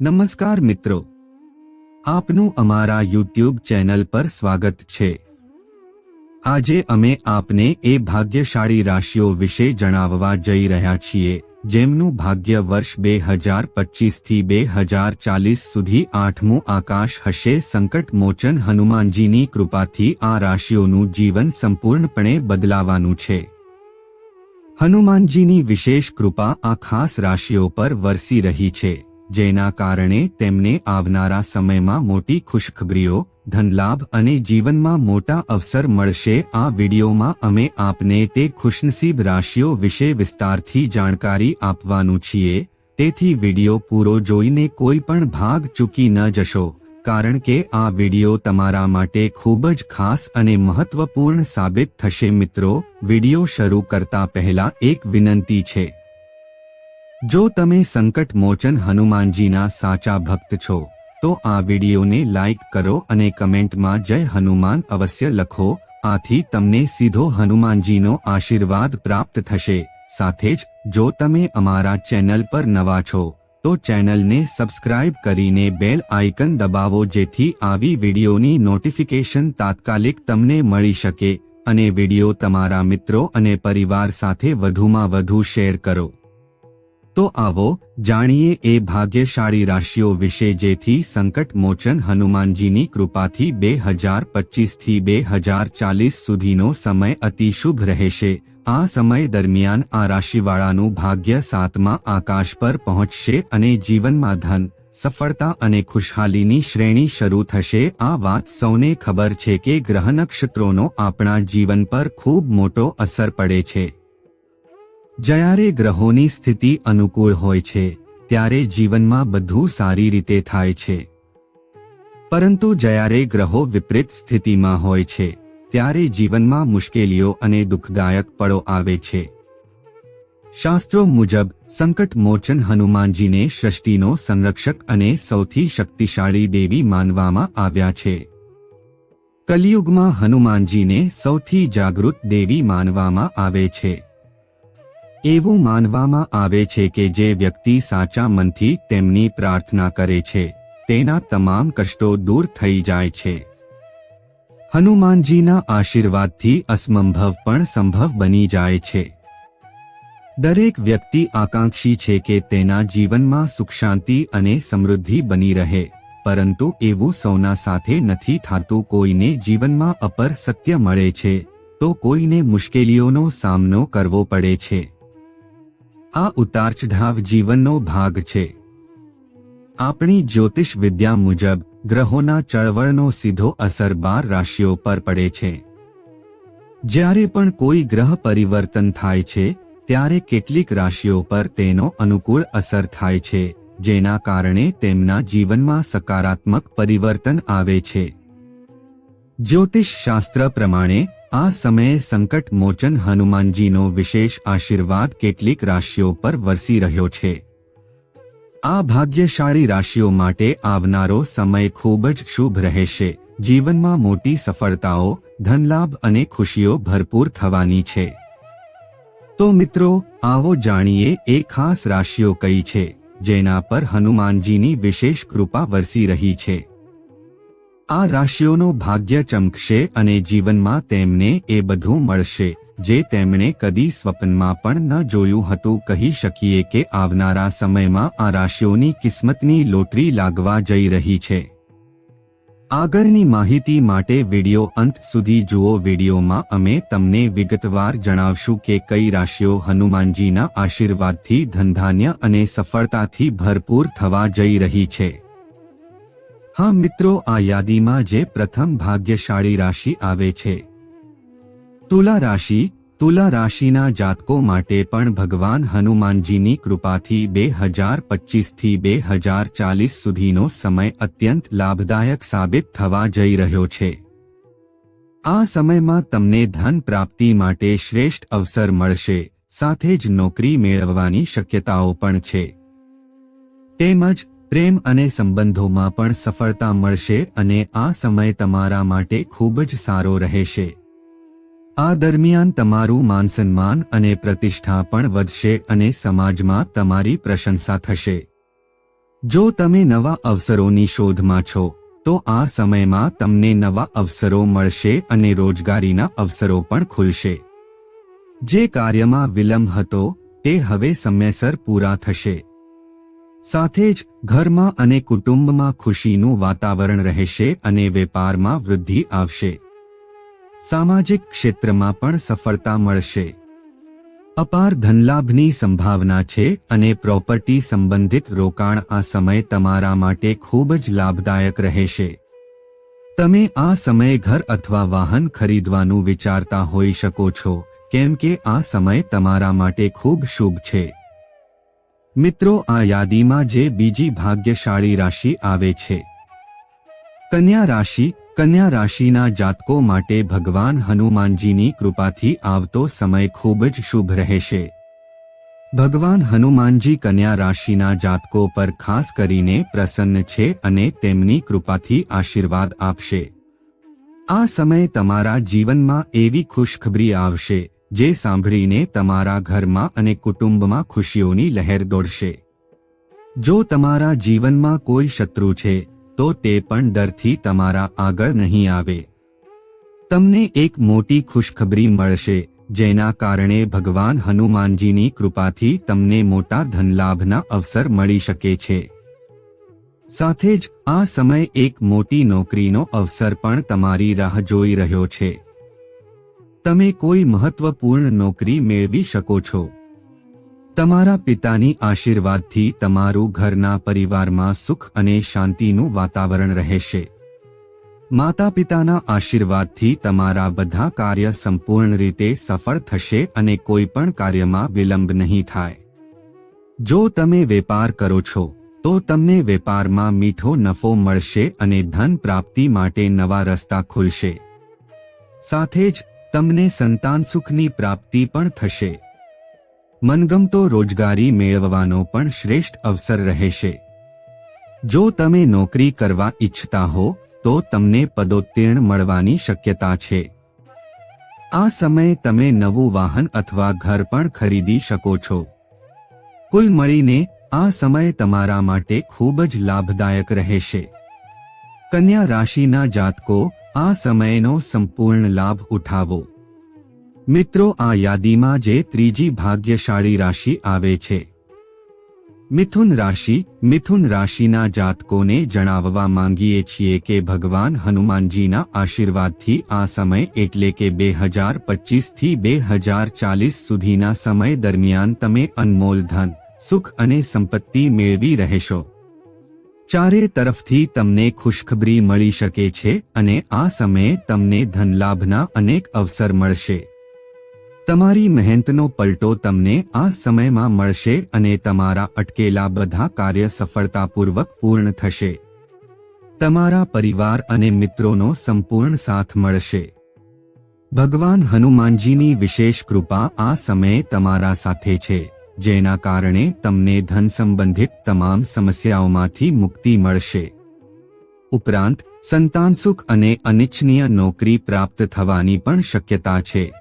નમસ્કાર મિત્રો. આપનું અમારા યુટ્યુબ ચેનલ પર સ્વાગત છે. આજે અમે આપને એ ભાગ્યશાળી રાશિઓ વિશે જણાવવા જઈ રહ્યા છીએ, જેમનું ભાગ્ય વર્ષ બે હજાર પચીસથી બે હજાર ચાલીસ સુધી આઠમું આકાશ હશે. સંકટ મોચન હનુમાનજીની કૃપાથી આ રાશિઓનું જીવન સંપૂર્ણપણે બદલાવાનું છે. હનુમાનજીની વિશેષ કૃપા આ ખાસ રાશિઓ પર વરસી રહી છે. જેના કારણે તેમને આવનારા સમયમાં મોટી ખુશખબરીઓ, ધનલાભ અને જીવનમાં મોટા અવસર મળશે. આ વિડીયોમાં અમે આપને તે ખુશનસીબ રાશિઓ વિશે વિસ્તારથી જાણકારી આપવાનું છીએ. તેથી વીડિયો પૂરો જોઈને કોઈ પણ ભાગ ચૂકી ન જશો. કારણ કે આ વીડિયો તમારા માટે ખૂબ જ ખાસ અને મહત્વપૂર્ણ સાબિત થશે મિત્રો. વીડિયો શરૂ કરતા પહેલા એક વિનંતી છે. જો તમે સંકટ મોચન હનુમાનજીના સાચા ભક્ત છો, તો આ વિડીયોને લાઇક કરો અને કમેન્ટમાં જય હનુમાન અવશ્ય લખો, આથી તમને સીધો હનુમાનજીનો આશીર્વાદ પ્રાપ્ત થશે. સાથે જ, જો તમે અમારા ચેનલ પર નવા છો, તો ચેનલને સબસ્ક્રાઇબ કરીને બેલ આઇકન દબાવો જેથી આવી વિડીયોની નોટિફિકેશન તાત્કાલિક તમને મળી શકે, અને વીડિયો તમારા મિત્રો અને પરિવાર સાથે વધુમાં વધુ શેર કરો. તો આવો જાણીએ એ ભાગ્યશાળી રાશિઓ વિશે જેથી સંકટ મોચન હનુમાનજીની કૃપાથી બે હજાર પચીસથી બે હજાર ચાલીસ સુધીનો સમય અતિશુભ રહેશે. આ સમય દરમિયાન આ રાશિવાળાનું ભાગ્ય સાતમા આકાશ પર પહોંચશે અને જીવનમાં ધન, સફળતા અને ખુશહાલીની શ્રેણી શરૂ થશે. આ વાત સૌને ખબર છે કે ગ્રહ નક્ષત્રોનો આપણા જીવન પર ખૂબ મોટો અસર પડે છે. જ્યારે ગ્રહોની સ્થિતિ અનુકૂળ હોય છે, ત્યારે જીવનમાં બધું સારી રીતે થાય છે. પરંતુ જ્યારે ગ્રહો વિપરીત સ્થિતિમાં હોય છે, ત્યારે જીવનમાં મુશ્કેલીઓ અને દુઃખદાયક પળો આવે છે. શાસ્ત્રો મુજબ, સંકટ મોચન હનુમાનજીને સૃષ્ટિનો સંરક્ષક અને સૌથી શક્તિશાળી દેવી માનવામાં આવ્યા છે. કલિયુગમાં હનુમાનજીને સૌથી જાગૃત દેવી માનવામાં આવે છે. એવું માનવામાં આવે છે કે જે વ્યક્તિ સાચા મનથી તેમની પ્રાર્થના કરે છે, તેના તમામ કષ્ટો દૂર થઈ જાય છે. હનુમાનજીના આશીર્વાદથી અસંભવ પણ સંભવ બની જાય છે. દરેક વ્યક્તિ આકાંક્ષી છે કે તેના જીવનમાં સુખ શાંતિ અને સમૃદ્ધિ બની રહે, પરંતુ એવું સૌના સાથે નથી થતું કોઈને જીવનમાં અપર સત્ય મળે છે, તો કોઈને મુશ્કેલીઓનો સામનો કરવો પડે છે. આ ઉતાર ચઢાવ જીવનનો ભાગ છે. આપણી જ્યોતિષ વિદ્યા મુજબ ગ્રહોના ચળવળનો સીધો અસર બાર રાશિઓ પર પડે છે. જ્યારે પણ કોઈ ગ્રહ પરિવર્તન થાય છે, ત્યારે કેટલીક રાશિઓ પર તેનો અનુકૂળ અસર થાય છે, જેના કારણે તેમના જીવનમાં સકારાત્મક પરિવર્તન આવે છે. જ્યોતિષ શાસ્ત્ર પ્રમાણે આ સમયે સંકટ મોચન હનુમાનજીનો વિશેષ આશીર્વાદ કેટલીક રાશિઓ પર વરસી રહ્યો છે. આ ભાગ્યશાળી રાશિઓ માટે આવનારો સમય ખૂબ જ શુભ રહેશે. જીવનમાં મોટી સફળતાઓ, ધનલાભ અને ખુશીઓ ભરપૂર થવાની છે. તો મિત્રો, આવો જાણીએ એ ખાસ રાશિઓ કઈ છે, જેના પર હનુમાનજીની વિશેષ કૃપા વરસી રહી છે. આ રાશિઓનો ભાગ્ય ચમકશે અને જીવનમાં તેમને એ બધું મળશે, જે તેમણે કદી સ્વપ્નમાં પણ ન જોયું હતું. કહી શકીએ કે આવનારા સમયમાં આ રાશિઓની કિસ્મતની લોટરી લાગવા જઈ રહી છે. આગળની માહિતી માટે વિડિયો અંત સુધી જુઓ. વિડિયોમાં અમે તમને વિગતવાર જણાવશું કે કઈ રાશિઓ હનુમાનજીના આશીર્વાદથી ધનધાન્ય અને સફળતાથી ભરપૂર થવા જઈ રહી છે. હા મિત્રો, આ યાદીમાં જે પ્રથમ ભાગ્યશાળી રાશિ આવે છે. તુલા રાશિ, તુલા રાશિના જાતકો માટે પણ ભગવાન હનુમાનજીની કૃપાથી બે હજાર પચીસથી બે હજાર ચાલીસ સુધીનો સમય અત્યંત લાભદાયક સાબિત થવા જઈ રહ્યો છે. આ સમયમાં તમને ધન પ્રાપ્તિ માટે શ્રેષ્ઠ અવસર મળશે, સાથે જ નોકરી મેળવવાની શક્યતાઓ પણ છે. તેમજ પ્રેમ અને સંબંધોમાં પણ સફળતા મળશે અને આ સમય તમારા માટે ખૂબ જ સારો રહેશે. આ દરમિયાન તમારું માનસન્માન અને પ્રતિષ્ઠા પણ વધશે અને સમાજમાં તમારી પ્રશંસા થશે. જો તમે નવા અવસરોની શોધમાં છો, તો આ સમયમાં તમને નવા અવસરો મળશે અને રોજગારીના અવસરો પણ ખુલશે. જે કાર્યમાં વિલંબ હતો, તે હવે સમયસર પૂરા થશે. સાથે જ ઘરમાં અને કુટુંબમાં ખુશીનું વાતાવરણ રહેશે અને વેપારમાં વૃદ્ધિ આવશે. સામાજિક ક્ષેત્રમાં પણ સફળતા મળશે. અપાર ધનલાભની સંભાવના છે અને પ્રોપર્ટી સંબંધિત રોકાણ આ સમય તમારા માટે ખૂબ જ લાભદાયક રહેશે. તમે આ સમયે ઘર અથવા વાહન ખરીદવાનું વિચારતા હોઈ શકો છો, કેમ કે આ સમય તમારા માટે ખૂબ શુભ છે. મિત્રો, આ યાદીમાં જે બીજી ભાગ્યશાળી રાશિ આવે છે. કન્યા રાશિ, કન્યા રાશિના જાતકો માટે ભગવાન હનુમાનજીની કૃપાથી આવતો સમય ખૂબ જ શુભ રહેશે. ભગવાન હનુમાનજી કન્યા રાશિના જાતકો પર ખાસ કરીને પ્રસન્ન છે અને તેમની કૃપાથી આશીર્વાદ આપશે. આ સમય તમારા જીવનમાં એવી ખુશખબરી આવશે. જે સાંભળીને તમારા ઘરમાં અને કુટુંબમાં ખુશીઓની લહેર દોડશે. જો તમારા જીવનમાં કોઈ શત્રુ છે, તો તે પણ ડરથી તમારા આગળ નહીં આવે. તમને એક મોટી ખુશખબરી મળશે, જેના કારણે ભગવાન હનુમાનજીની કૃપાથી તમને મોટા ધનલાભના અવસર મળી શકે છે. સાથે જ આ સમય એક મોટી નોકરીનો અવસર પણ તમારી રાહ જોઈ રહ્યો છે. તમે કોઈ મહત્વપૂર્ણ નોકરી મેળવી શકો છો. તમારા પિતાની આશીર્વાદથી તમારું ઘરના પરિવારમાં સુખ અને શાંતિનું વાતાવરણ રહેશે. માતા પિતાના આશીર્વાદથી તમારા બધા કાર્ય સંપૂર્ણ રીતે સફળ થશે અને કોઈ પણ કાર્યમાં વિલંબ નહીં થાય. જો તમે વેપાર કરો છો, તો તમને વેપારમાં મીઠો નફો મળશે અને ધન પ્રાપ્તિ માટે નવા રસ્તા ખુલશે. સાથે જ તમને સંતાન સુખની પ્રાપ્તિ પણ થશે. મનગમતો રોજગારી મેળવવાનો પણ શ્રેષ્ઠ અવસર રહેશે. જો તમે નોકરી કરવા ઈચ્છતા હો, તો તમને પદોત્તીર્ણ મળવાની શક્યતા છે. આ સમયે તમે નવું વાહન અથવા ઘર પણ ખરીદી શકો છો. કુલ મળીને આ સમય તમારા માટે ખૂબ જ લાભદાયક રહેશે. કન્યા રાશિના જાતકો આ સમયનો સંપૂર્ણ લાભ ઉઠાવો. મિત્રો, આ યાદીમાં જે ત્રીજી ભાગ્યશાળી રાશિ આવે છે. મિથુન રાશિ, મિથુન રાશિના જાતકોને જણાવવા માંગીએ છીએ કે ભગવાન હનુમાનજીના આશીર્વાદથી આ સમય એટલે કે બે હજાર પચીસથી બે હજાર ચાલીસ સુધીના સમય દરમિયાન તમે અનમોલ ધન, સુખ અને સંપત્તિ મેળવી રહેશો. ચારે તરફથી તમને ખુશખબરી મળી શકે છે અને આ સમયે તમને ધનલાભના અનેક અવસર મળશે. તમારી મહેનતનો પલટો તમને આ સમયમાં મળશે અને તમારા અટકેલા બધા કાર્ય સફળતાપૂર્વક પૂર્ણ થશે. તમારા પરિવાર અને મિત્રોનો સંપૂર્ણ સાથ મળશે. ભગવાન હનુમાનજીની વિશેષ કૃપા આ સમયે તમારા સાથે છે. જેના કારણે તમને ધન સંબંધિત તમામ સમસ્યાઓમાંથી મુક્તિ મળશે. ઉપરાંત, સંતાન સુખ અને અનિચ્છનીય નોકરી પ્રાપ્ત થવાની પણ શક્યતા છે.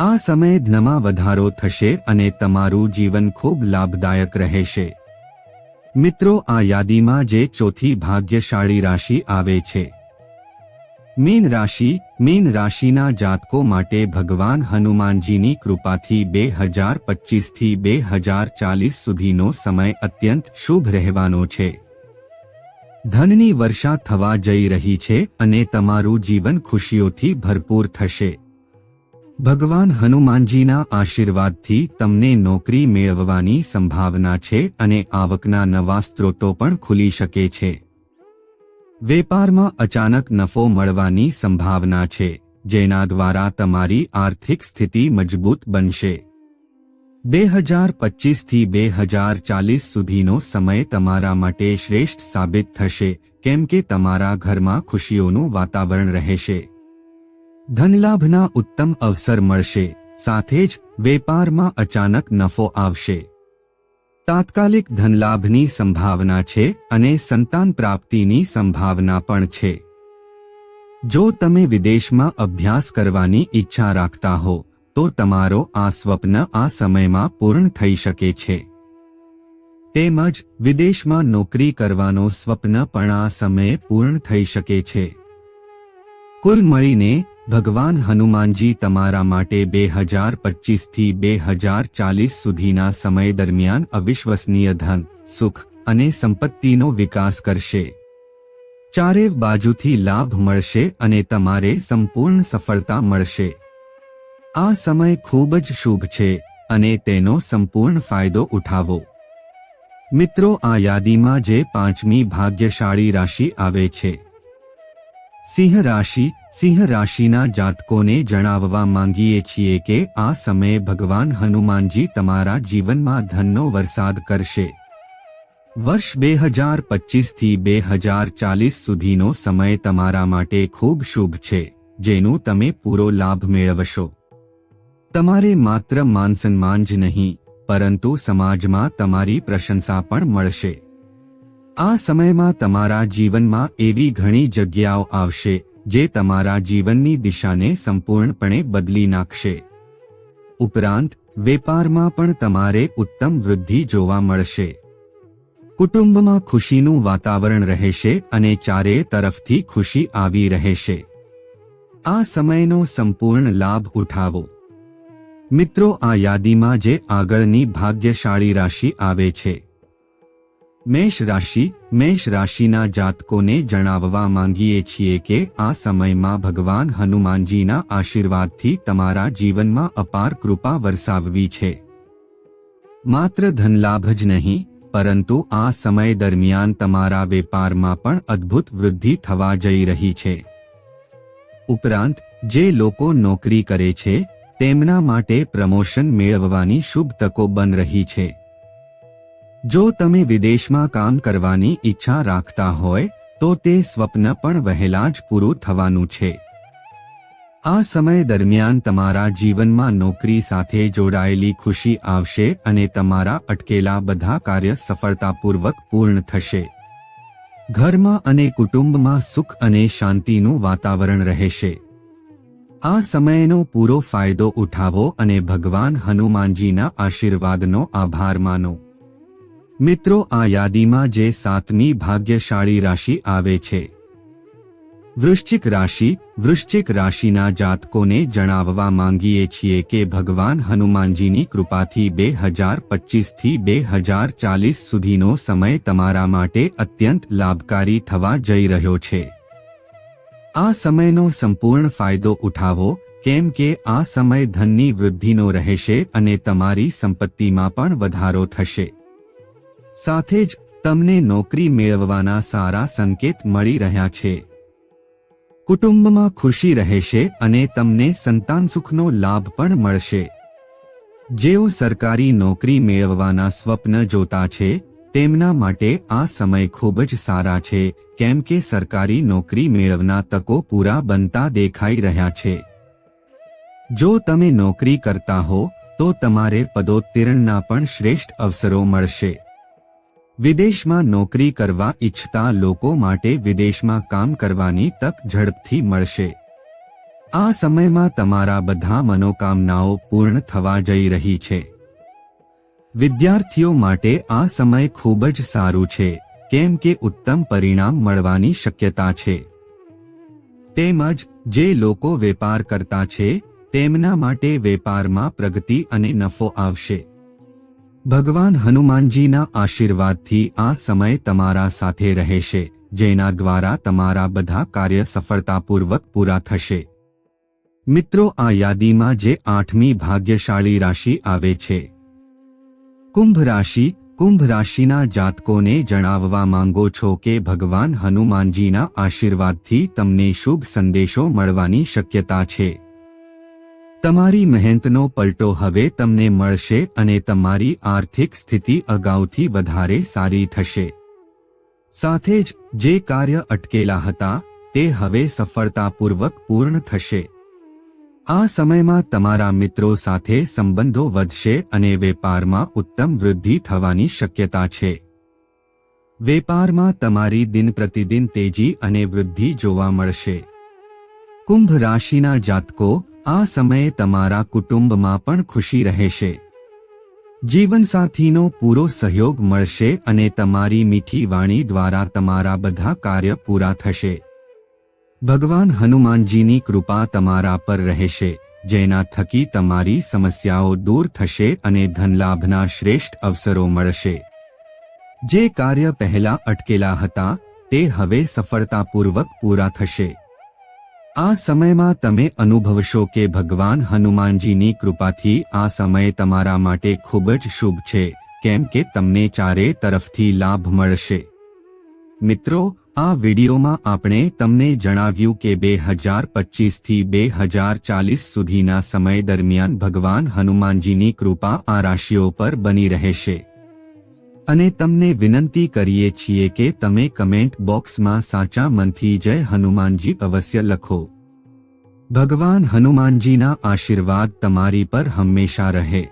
આ સમયે ધનમાં વધારો થશે અને તમારું જીવન ખૂબ લાભદાયક રહેશે. મિત્રો, આ યાદીમાં જે ચોથી ભાગ્યશાળી રાશિ આવે છે. મીન રાશિ, મીન રાશિના જાતકો માટે ભગવાન હનુમાનજીની કૃપાથી બે હજાર પચીસથી બે હજાર ચાલીસ સુધીનો સમય અત્યંત શુભ રહેવાનો છે. ધનની વર્ષા થવા જઈ રહી છે અને તમારું જીવન ખુશીઓથી ભરપૂર થશે. ભગવાન હનુમાનજીના આશીર્વાદથી તમને નોકરી મેળવવાની સંભાવના છે અને આવકના નવા સ્ત્રોતો પણ ખુલી શકે છે. વેપારમાં અચાનક નફો મળવાની સંભાવના છે, જેના દ્વારા તમારી આર્થિક સ્થિતિ મજબૂત બનશે. બે હજાર પચીસથી બે હજાર ચાલીસ સુધીનો સમય તમારા માટે શ્રેષ્ઠ સાબિત થશે, કેમ કે તમારા ઘરમાં ખુશીઓનું વાતાવરણ રહેશે. ધનલાભના ઉત્તમ અવસર મળશે, સાથે જ વેપારમાં અચાનક નફો આવશે. તાત્કાલિક ધનલાભની સંભાવના છે અને સંતાન પ્રાપ્તિની સંભાવના પણ છે. જો તમે વિદેશમાં અભ્યાસ કરવાની ઈચ્છા રાખતા હો, તો તમારો આ સ્વપ્ન આ સમયમાં પૂર્ણ થઈ શકે છે. તેમજ વિદેશમાં નોકરી કરવાનો સ્વપ્ન પણ આ સમયે પૂર્ણ થઈ શકે છે. કુલ મળીને ભગવાન હનુમાનજી તમારા માટે બે હજાર પચીસથી બે હજાર ચાલીસ સુધીના સમય દરમિયાન અવિશ્વસનીય ધન, સુખ અને સંપત્તિનો વિકાસ કરશે. ચારે બાજુથી લાભ મળશે અને તમારે સંપૂર્ણ સફળતા મળશે. આ સમય ખૂબ જ શુભ છે અને તેનો સંપૂર્ણ ફાયદો ઉઠાવો. મિત્રો, આ યાદીમાં જે પાંચમી ભાગ્યશાળી રાશિ આવે છે. સિંહ રાશિ, સિંહ રાશિના જાતકોને જણાવવા માંગીએ છીએ કે આ સમયે ભગવાન હનુમાનજી તમારા જીવનમાં ધનનો વરસાદ કરશે. વર્ષ બે હજાર પચીસથી બે હજાર ચાલીસ સુધીનો સમય તમારા માટે ખૂબ શુભ છે, જેનું તમે પૂરો લાભ મેળવશો. તમારે માત્ર માનસન્માન જ નહીં, પરંતુ સમાજમાં તમારી પ્રશંસા પણ મળશે. આ સમયમાં તમારા જીવનમાં એવી ઘણી જગ્યાઓ આવશે, જે તમારા જીવનની દિશાને સંપૂર્ણપણે બદલી નાખશે. ઉપરાંત, વેપારમાં પણ તમારે ઉત્તમ વૃદ્ધિ જોવા મળશે. કુટુંબમાં ખુશીનું વાતાવરણ રહેશે અને ચારે તરફથી ખુશી આવી રહેશે. આ સમયનો સંપૂર્ણ લાભ ઉઠાવો. મિત્રો, આ યાદીમાં જે આગળની ભાગ્યશાળી રાશિ આવે છે. મેષ રાશિ, મેષ રાશિના જાતકોને જણાવવા માંગીએ છીએ કે આ સમયમાં ભગવાન હનુમાનજીના આશીર્વાદથી તમારા જીવનમાં અપાર કૃપા વરસાવવી છે. માત્ર ધનલાભ જ નહીં, પરંતુ આ સમય દરમિયાન તમારા વેપારમાં પણ અદ્ભુત વૃદ્ધિ થવા જઈ રહી છે. ઉપરાંત, જે લોકો નોકરી કરે છે, તેમના માટે પ્રમોશન મેળવવાની શુભ તકો બન રહી છે. જો તમે વિદેશમાં કામ કરવાની ઈચ્છા રાખતા હોય, તો તે સ્વપ્ન પણ વહેલા જ પૂરું થવાનું છે. આ સમય દરમિયાન તમારા જીવનમાં નોકરી સાથે જોડાયેલી ખુશી આવશે અને તમારા અટકેલા બધા કાર્ય સફળતાપૂર્વક પૂર્ણ થશે. ઘરમાં અને કુટુંબમાં સુખ અને શાંતિનું વાતાવરણ રહેશે. આ સમયનો પૂરો ફાયદો ઉઠાવો અને ભગવાન હનુમાનજીના આશીર્વાદનો આભાર માનો. મિત્રો, આ યાદીમાં જે સાતમી ભાગ્યશાળી રાશિ આવે છે. વૃશ્ચિક રાશિ, વૃશ્ચિક રાશિના જાતકોને જણાવવા માંગીએ છીએ કે ભગવાન હનુમાનજીની કૃપાથી બે હજાર પચીસથી બે હજાર ચાલીસ સુધીનો સમય તમારા માટે અત્યંત લાભકારી થવા જઈ રહ્યો છે. આ સમયનો સંપૂર્ણ ફાયદો ઉઠાવો, કેમ કે આ સમય ધનની વૃદ્ધિનો રહેશે અને તમારી સંપત્તિમાં પણ વધારો થશે. સાથે જ તમને નોકરી મેળવવાના સારા સંકેત મળી રહ્યા છે. કુટુંબમાં ખુશી રહેશે અને તમને સંતાન સુખનો લાભ પણ મળશે. જેઓ સરકારી નોકરી મેળવવાના સ્વપ્ન જોતા છે, તેમના માટે આ સમય ખૂબ જ સારા છે, કેમ કે સરકારી નોકરી મેળવના તકો પૂરા બનતા દેખાઈ રહ્યા છે. જો તમે નોકરી કરતા હો, તો તમારે પદોત્તીર્ણના પણ શ્રેષ્ઠ અવસરો મળશે. વિદેશમાં નોકરી કરવા ઈચ્છતા લોકો માટે વિદેશમાં કામ કરવાની તક ઝડપથી મળશે. આ સમયમાં તમારા બધા મનોકામનાઓ પૂર્ણ થવા જઈ રહી છે. વિદ્યાર્થીઓ માટે આ સમય ખૂબ જ સારું છે, કેમ કે ઉત્તમ પરિણામ મળવાની શક્યતા છે. તેમજ, જે લોકો વેપાર કરતા છે, તેમના માટે વેપારમાં પ્રગતિ અને નફો આવશે. ભગવાન હનુમાનજીના આશીર્વાદથી આ સમય તમારા સાથે રહેશે, જેના દ્વારા તમારા બધા કાર્ય સફળતાપૂર્વક પૂરા થશે. મિત્રો, આ યાદીમાં જે આઠમી ભાગ્યશાળી રાશિ આવે છે. કુંભ રાશિ, કુંભ રાશિના જાતકોને જણાવવા માંગો છો કે ભગવાન હનુમાનજીના આશીર્વાદથી તમને શુભ સંદેશો મળવાની શક્યતા છે. તમારી મહેનતનો પલટો હવે તમને મળશે અને તમારી આર્થિક સ્થિતિ અગાઉથી વધારે સારી થશે. સાથે જ, જે કાર્ય અટકેલા હતા, તે હવે સફળતાપૂર્વક પૂર્ણ થશે. આ સમયમાં તમારા મિત્રો સાથે સંબંધો વધશે અને વેપારમાં ઉત્તમ વૃદ્ધિ થવાની શક્યતા છે. વેપારમાં તમારી દિન પ્રતિદિન તેજી અને વૃદ્ધિ જોવા મળશે. કુંભ રાશિના જાતકો આ સમયે તમારા કુટુંબમાં પણ ખુશી રહેશે. જીવનસાથીનો પૂરો સહયોગ મળશે અને તમારી મીઠી વાણી દ્વારા તમારા બધા કાર્ય પૂરા થશે. ભગવાન હનુમાનજીની કૃપા તમારા પર રહેશે, જેના થકી તમારી સમસ્યાઓ દૂર થશે અને ધનલાભના શ્રેષ્ઠ અવસરો મળશે. જે કાર્ય પહેલા અટકેલા હતા, તે હવે સફળતાપૂર્વક પૂરા થશે. આ સમયમાં તમે અનુભવશો કે ભગવાન હનુમાનજીની કૃપાથી આ સમય તમારા માટે ખૂબ જ શુભ છે, કેમ કે તમને ચારે તરફથી લાભ મળશે. મિત્રો, આ વિડીયોમાં આપણે તમને જણાવ્યું કે બે હજાર પચીસથી બે હજાર ચાલીસ સુધીના સમય દરમિયાન ભગવાન હનુમાનજીની કૃપા આ રાશિઓ પર બની રહેશે. અને તમને વિનંતી કરીએ છીએ કે તમે કમેન્ટ બોક્સમાં સાચા મનથી જય હનુમાનજી અવશ્ય લખો. ભગવાન હનુમાનજીના આશીર્વાદ તમારી પર હંમેશા રહે.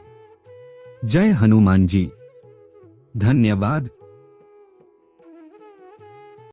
જય હનુમાનજી. ધન્યવાદ.